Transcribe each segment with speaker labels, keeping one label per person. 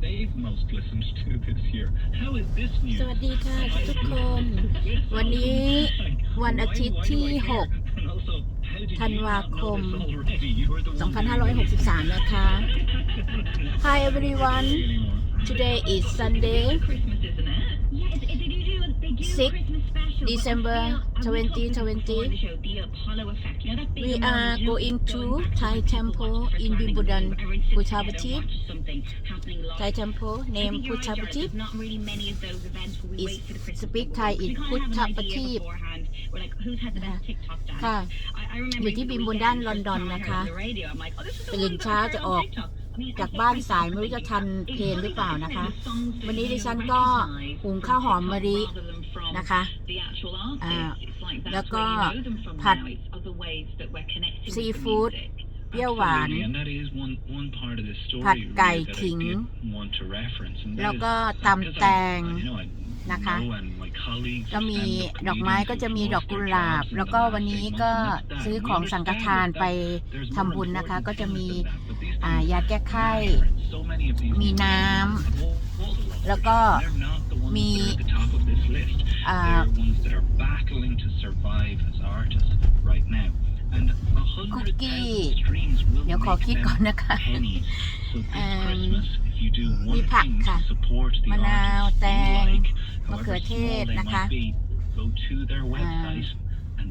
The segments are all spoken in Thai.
Speaker 1: they've most listened to this year. How is this news?
Speaker 2: สวัสดีค่ะทุกๆคน วันนี้วันอาทิตย์ที่ 6 ธันวาคม 2563 นะคะ Hi everyone today is Sunday
Speaker 3: Christmas, isn't it? Yes, did you do a, they do a
Speaker 2: 6
Speaker 3: Christmas special?
Speaker 2: December
Speaker 3: But I watched it before
Speaker 2: 2020
Speaker 3: the show, the Apollo Effect. You know that big
Speaker 2: We
Speaker 3: amount,
Speaker 2: are
Speaker 3: you know,
Speaker 2: going to
Speaker 3: back
Speaker 2: Thai
Speaker 3: when people
Speaker 2: temple
Speaker 3: watched first
Speaker 2: in
Speaker 3: landing,
Speaker 2: Wimbledon,
Speaker 3: everyone Sits together and
Speaker 2: Puttaparthi.
Speaker 3: watches something happening live.
Speaker 2: Thai temple
Speaker 3: I
Speaker 2: name
Speaker 3: think you're right, Jared,
Speaker 2: Puttaparthi
Speaker 3: There's not really many of those events where we
Speaker 2: Is
Speaker 3: wait for the Christmas
Speaker 2: speak
Speaker 3: awards.
Speaker 2: Thai
Speaker 3: We
Speaker 2: in
Speaker 3: kind of have an idea
Speaker 2: Puttaparthi
Speaker 3: beforehand. We're like, who's had the best TikTok dance?
Speaker 2: ค่ะ
Speaker 3: I, I remember
Speaker 2: อยู่ที่
Speaker 3: the
Speaker 2: บิมบู
Speaker 3: weekend,
Speaker 2: ดัน
Speaker 3: first
Speaker 2: ลอนดอน
Speaker 3: time I
Speaker 2: นะคะ
Speaker 3: heard the radio, I'm like, oh, this is the
Speaker 2: ตื่น
Speaker 3: one that
Speaker 2: เช้า
Speaker 3: I
Speaker 2: จะ
Speaker 3: heard
Speaker 2: อ
Speaker 3: on
Speaker 2: อก
Speaker 3: TikTok. I mean,
Speaker 2: จาก
Speaker 3: I- I
Speaker 2: บ้าน
Speaker 3: thought
Speaker 2: สาย
Speaker 3: it
Speaker 2: ไม่
Speaker 3: was
Speaker 2: รู้จะทัน
Speaker 3: something
Speaker 2: เพลงหรือเปล่านะคะ
Speaker 3: because the songs
Speaker 2: วันนี้ดิฉัน
Speaker 3: don't
Speaker 2: ก็
Speaker 3: recognize
Speaker 2: หุง
Speaker 3: from
Speaker 2: ข้าวหอมมะลิ
Speaker 3: TikTok rather than from
Speaker 2: นะคะ
Speaker 3: the actual
Speaker 2: อ่า
Speaker 3: artist. It's like
Speaker 2: แล้ว
Speaker 3: that's
Speaker 2: ก็
Speaker 3: where you know them from
Speaker 2: ผัด
Speaker 3: now. It's other ways that we're connecting with the
Speaker 2: seafood
Speaker 3: music.
Speaker 2: เปรี้ยวหวาน
Speaker 1: Absolutely, and that is one one part of the story
Speaker 2: ผัดไก่
Speaker 1: really that I
Speaker 2: ขิง
Speaker 1: did want to reference, and that
Speaker 2: แล้ว
Speaker 1: is
Speaker 2: ก็
Speaker 1: because
Speaker 2: ตำแต
Speaker 1: I-
Speaker 2: ง
Speaker 1: I know I
Speaker 2: นะคะ
Speaker 1: know and my colleagues
Speaker 2: ก็มี
Speaker 1: and the
Speaker 2: ดอกไม้
Speaker 1: comedians
Speaker 2: ก็จะมี
Speaker 1: who've
Speaker 2: ดอก
Speaker 1: lost
Speaker 2: กุ
Speaker 1: their
Speaker 2: หลาบ
Speaker 1: jobs in
Speaker 2: แล้ว
Speaker 1: the
Speaker 2: ก็
Speaker 1: last
Speaker 2: วันนี้
Speaker 1: eight months,
Speaker 2: ก็
Speaker 1: and that's that.
Speaker 2: ซื้อ
Speaker 1: We
Speaker 2: ของสังฆ
Speaker 1: understand
Speaker 2: ทาน
Speaker 1: that
Speaker 2: ไป
Speaker 1: there's
Speaker 2: ทำ
Speaker 1: more
Speaker 2: บุญนะคะ
Speaker 1: important
Speaker 2: ก็จะมี
Speaker 1: things than that, but these
Speaker 2: อ่า
Speaker 1: things
Speaker 2: ยาแก้ไข้
Speaker 1: so many of these
Speaker 2: มีน้ำ
Speaker 1: things
Speaker 2: แล้วก็
Speaker 1: they're not the ones
Speaker 2: มี
Speaker 1: that are at the top of this list.
Speaker 2: อ่า
Speaker 1: They're ones that are battling to survive as artists right now. And a hundred
Speaker 2: Cookie.
Speaker 1: thousand streams will
Speaker 2: เดี๋ยวขอ
Speaker 1: make
Speaker 2: คิด
Speaker 1: them
Speaker 2: ก่อนนะคะ
Speaker 1: pennies. So this
Speaker 2: อืม
Speaker 1: Christmas, if you do
Speaker 2: มี
Speaker 1: one
Speaker 2: ผัก
Speaker 1: thing
Speaker 2: ค่ะ
Speaker 1: to support the
Speaker 2: มะนาว
Speaker 1: artists
Speaker 2: แต
Speaker 1: you
Speaker 2: ง
Speaker 1: like,
Speaker 2: มะเขื
Speaker 1: however
Speaker 2: อเท
Speaker 1: small
Speaker 2: ศ
Speaker 1: they
Speaker 2: นะคะ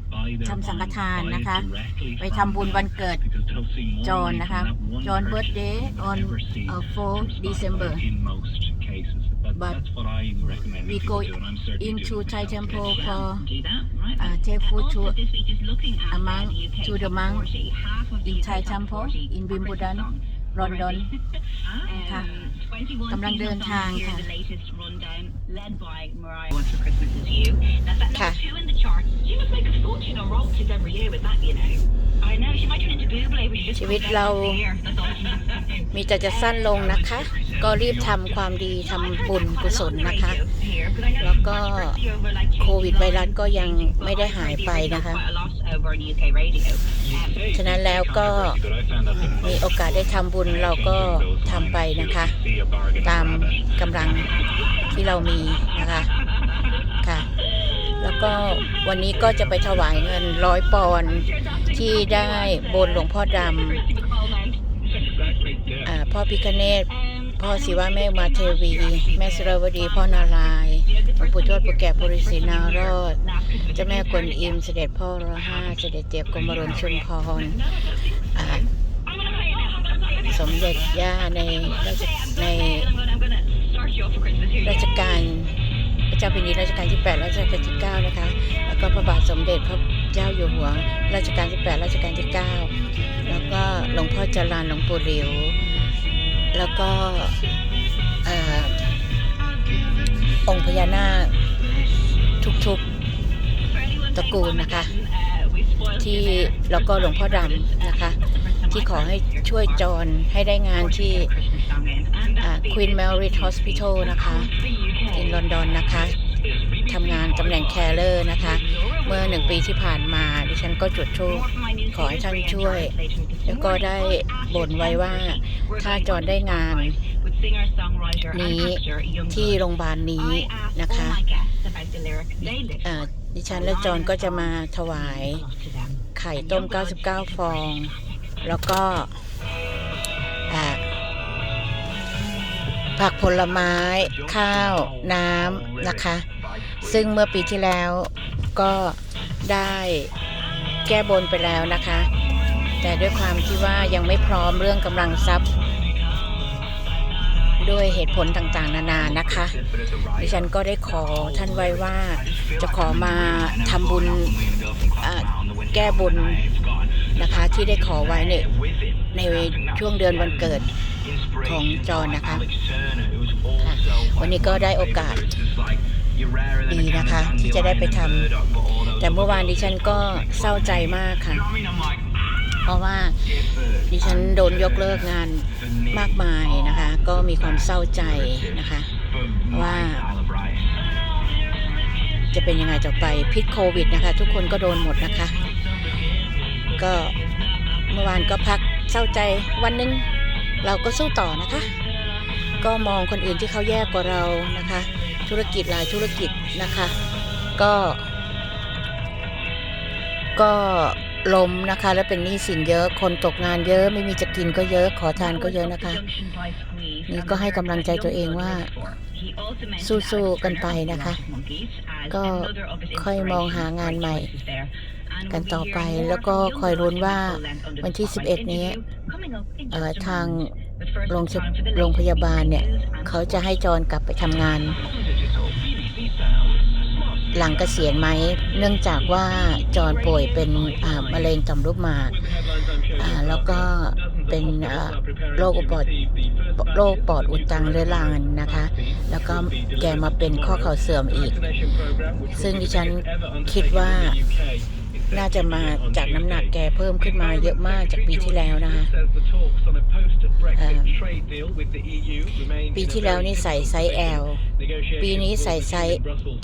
Speaker 1: might be, go to their website and buy their
Speaker 2: ทำสังฆ
Speaker 1: wine,
Speaker 2: ทาน
Speaker 1: buy it
Speaker 2: นะคะ
Speaker 1: directly
Speaker 2: ไป
Speaker 1: from
Speaker 2: ทำบุญ
Speaker 1: them.
Speaker 2: วันเกิด
Speaker 1: Because they'll see more
Speaker 2: จอห์น
Speaker 1: money
Speaker 2: นะคะ
Speaker 1: from that one
Speaker 2: จอห์น
Speaker 1: purchase
Speaker 2: เบิร์ d เดย์
Speaker 1: than they'll
Speaker 2: on
Speaker 1: ever see
Speaker 2: uh, 4
Speaker 1: from Spotify
Speaker 2: December
Speaker 1: in most cases. That,
Speaker 2: But
Speaker 1: that's what I'm recommending
Speaker 2: we
Speaker 1: people
Speaker 2: go
Speaker 1: do, and I'm certainly
Speaker 2: into
Speaker 1: doing it
Speaker 2: Thai
Speaker 1: myself.
Speaker 2: temple
Speaker 1: Yes.
Speaker 2: for
Speaker 3: Do that, right?
Speaker 2: uh, take food to
Speaker 3: Also, this week, just looking at
Speaker 2: a
Speaker 3: uh,
Speaker 2: monk
Speaker 3: the UK
Speaker 2: to the
Speaker 3: top
Speaker 2: monk
Speaker 3: 40, half of the
Speaker 2: in
Speaker 3: UK
Speaker 2: Thai
Speaker 3: top
Speaker 2: temple
Speaker 3: 40
Speaker 2: in
Speaker 3: are
Speaker 2: Wimbledon
Speaker 3: Christmas songs
Speaker 2: ลอนดอน
Speaker 3: already.
Speaker 2: ค่ะ
Speaker 3: Um, 21
Speaker 2: กำลังเดิน
Speaker 3: seasonal
Speaker 2: ทาง
Speaker 3: songs here,
Speaker 2: ค่ะ
Speaker 3: the latest rundown, led by Mariah. One for Christmas is You. That's at
Speaker 2: ค่ะ
Speaker 3: number two in the charts. She must make a fortune on royalties every year with that, you know. I know, she might turn into Buble, but she just
Speaker 2: ชีวิต
Speaker 3: comes out
Speaker 2: เรา
Speaker 3: once a year. That's all she needs to do.
Speaker 2: มีแต่จะสั้นลงนะคะ ก็รีบทำความดีทำบุญกุศลนะคะ แล้วก็โควิดไวรัสก็ยังไม่ได้หายไปนะคะ ฉะนั้นแล้วก็มีโอกาสได้ทำบุญเราก็ทำไปนะคะตาม กำลังที่เรามีนะคะค่ะ แล้วก็วันนี้ก็จะไปถวายเงินร้อยปอนที่ได้บนหลวงพ่อดำอ่าพ่อพิคเนตพ่อศิวะแม่มาเทวี แม่สุรวดี พ่อนารายณ์หลวงปู่ทวดปู่แก่ปุริศรีนารอดเจ้าแม่กวนอิมเสด็จพ่อรห้าเสด็จเตียกรมหลวงชุมพรอ่า สมเด็จย่าในในราชการพระเจ้าแผ่นดินรัชกาลที่ 8 รัชกาลที่ 9 นะคะ แล้วก็พระบาทสมเด็จพระเจ้าอยู่หัวรัชกาลที่ 8 รัชกาลที่ 9 แล้วก็หลวงพ่อจรันหลวงปู่เหลิวแล้วก็เอ่อองค์พญานาคทุกๆตระกูลนะคะ ที่แล้วก็หลวงพ่อดำนะคะ ที่ขอให้ช่วยจรให้ได้งานที่ Queen Mary Hospital นะคะในลอนดอนนะคะทำงานตำแหน่งแครเลอร์นะคะ เมื่อหนึ่งปีที่ผ่านมาดิฉันก็จุดธูปขอให้ท่านช่วย แล้วก็ได้บ่นไว้ว่าถ้าจอนได้งานนี้ที่โรงพยาบาลนี้นะคะดิฉันและจอนก็จะมาถวายไข่ต้ม 99 ฟอง แล้วก็อ่าผักผลไม้ ข้าว น้ำนะคะ ซึ่งเมื่อปีที่แล้วก็ได้แก้บนไปแล้วนะคะ แต่ด้วยความที่ว่ายังไม่พร้อมเรื่องกำลังทรัพย์ ด้วยเหตุผลต่างๆ นานานะคะดิฉันก็ได้ขอท่านไว้ว่าจะขอมาทำบุญอ่าแก้บน นะคะที่ได้ขอไว้เนี่ยในช่วงเดือนวันเกิดของจอนะคะค่ะวันนี้ก็ได้โอกาสดีนะคะที่จะได้ไปทำแต่เมื่อวานดิฉันก็เศร้าใจมากค่ะ เพราะว่าดิฉันโดนยกเลิกงานมากมายนะคะ ก็มีความเศร้าใจนะคะ ว่าจะเป็นยังไงต่อไปพิษโควิดนะคะ ทุกคนก็โดนหมดนะคะ ก็เมื่อวานก็พักเศร้าใจวันหนึง เราก็สู้ต่อนะคะก็ก็มองคนอื่นที่เขาแย่กว่าเรานะคะ ธุรกิจหลายธุรกิจนะคะ ก็ ก็ ล้มนะคะ แล้วเป็นหนี้สินเยอะ คนตกงานเยอะ ไม่มีจะกินก็เยอะ ขอทานก็เยอะนะคะ นี่ก็ให้กำลังใจตัวเองว่า สู้ๆกันไปนะคะ ก็ค่อยมองหางานใหม่ กันต่อไป แล้วก็คอยลุ้นว่าวันที่ 11 นี้เอ่อทางโรงโรงพยาบาลเนี่ย เขาจะให้จอนกลับไปทำงาน หลังเกษียณไหม เนื่องจากว่าจอนป่วยเป็นมะเร็งต่อมลูกหมาก แล้วก็เป็นโรคปอดโรคปอดอุดตันเรื้อรังนะคะ แล้วก็แกมาเป็นข้อเข่าเสื่อมอีก ซึ่งดิฉันคิดว่า น่าจะมาจากน้ำหนักแกเพิ่มขึ้นมาเยอะมากจากปีที่แล้วนะคะปีที่แล้วนี่ใส่ไซส์ L ปีนี้ใส่ไซส์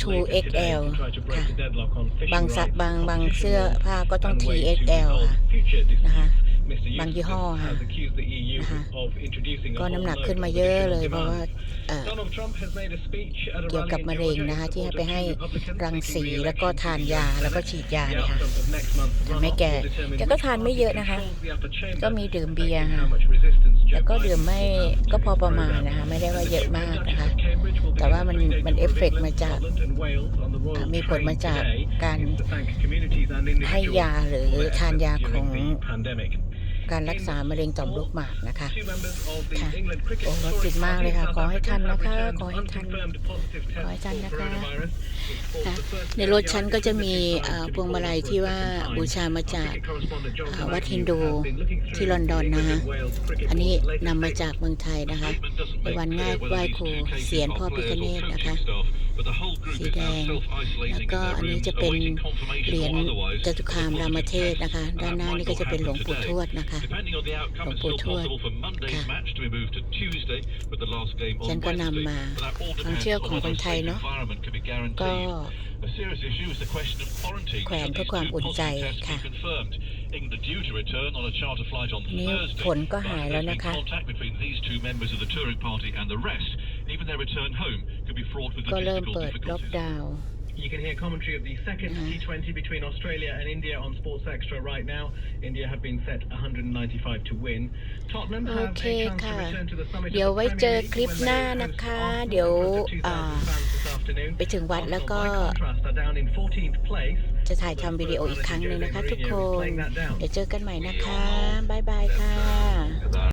Speaker 2: 2XL ค่ะ บางสับางบางเสื้อผ้าก็ต้อง TXL ค่ะนะคะ บางยี่ห้อค่ะนะคะก็น้ำหนักขึ้นมาเยอะเลยเพราะว่าเอ่อ
Speaker 4: เกี่ยวกับมะเร็งนะคะที่ให้ไปให้รังสีแล้วก็ทานยาแล้วก็ฉีดยาเนี่ยค่ะ
Speaker 2: ทำให้แกแกก็ทานไม่เยอะนะคะ ก็มีดื่มเบียร์ค่ะแล้วก็ดื่มไม่ก็พอประมาณนะคะไม่ได้ว่าเยอะมากนะคะแต่ว่ามันมันเอฟเฟกต์มาจากอ่ามีผลมาจากการให้ยาหรือทานยาของ การรักษามะเร็งต่อมลูกหมากนะคะค่ะโอ้รถติดมากเลยค่ะ ขอให้ทันนะคะ ขอให้ทัน ขอให้ทันนะคะค่ะในรถฉันก็จะมีอ่าพวงมาลัยที่ว่าบูชามาจากอ่าวัดฮินดูที่ลอนดอนนะคะอันนี้นำมาจากเมืองไทยนะคะในวันง่ายไหว้ครูเสียนพ่อพิคเนตนะคะสีแดง แล้วก็อันนี้จะเป็นเหรียญจตุคามรามเทพนะคะ ด้านหน้านี่ก็จะเป็นหลวงปู่ทวดนะคะหลวงปู่ทวดค่ะฉันก็นำมาความเชื่อของคนไทยเนาะก็แขวนเพื่อความอุ่นใจค่ะนี่ผลก็หายแล้วนะคะก็เริ่มเปิดล็อกดาวน์
Speaker 4: You can hear commentary of the second T20 between Australia and India on Sports Extra right now. India have been set 195 to win. Tottenham
Speaker 2: โอ
Speaker 4: have
Speaker 2: เค
Speaker 4: a chance
Speaker 2: ค่ะ
Speaker 4: to return to the summit
Speaker 2: เดี๋ยว
Speaker 4: of
Speaker 2: ไว้
Speaker 4: the
Speaker 2: เจอ
Speaker 4: Premier
Speaker 2: คลิป
Speaker 4: League
Speaker 2: หน้า
Speaker 4: when they
Speaker 2: นะคะ
Speaker 4: host
Speaker 2: เดี๋ยว
Speaker 4: Arsenal
Speaker 2: อ่า
Speaker 4: to 2,000 fans this afternoon.
Speaker 2: ไปถึงวัดแล้วก็
Speaker 4: Arsenal, by contrast, are down in 14th place.
Speaker 2: จะถ่ายทำวิดีโออีกครั้งหนึ่งนะคะทุกคน เดี๋ยวเจอกันใหม่นะคะ บ๊ายบายค่ะ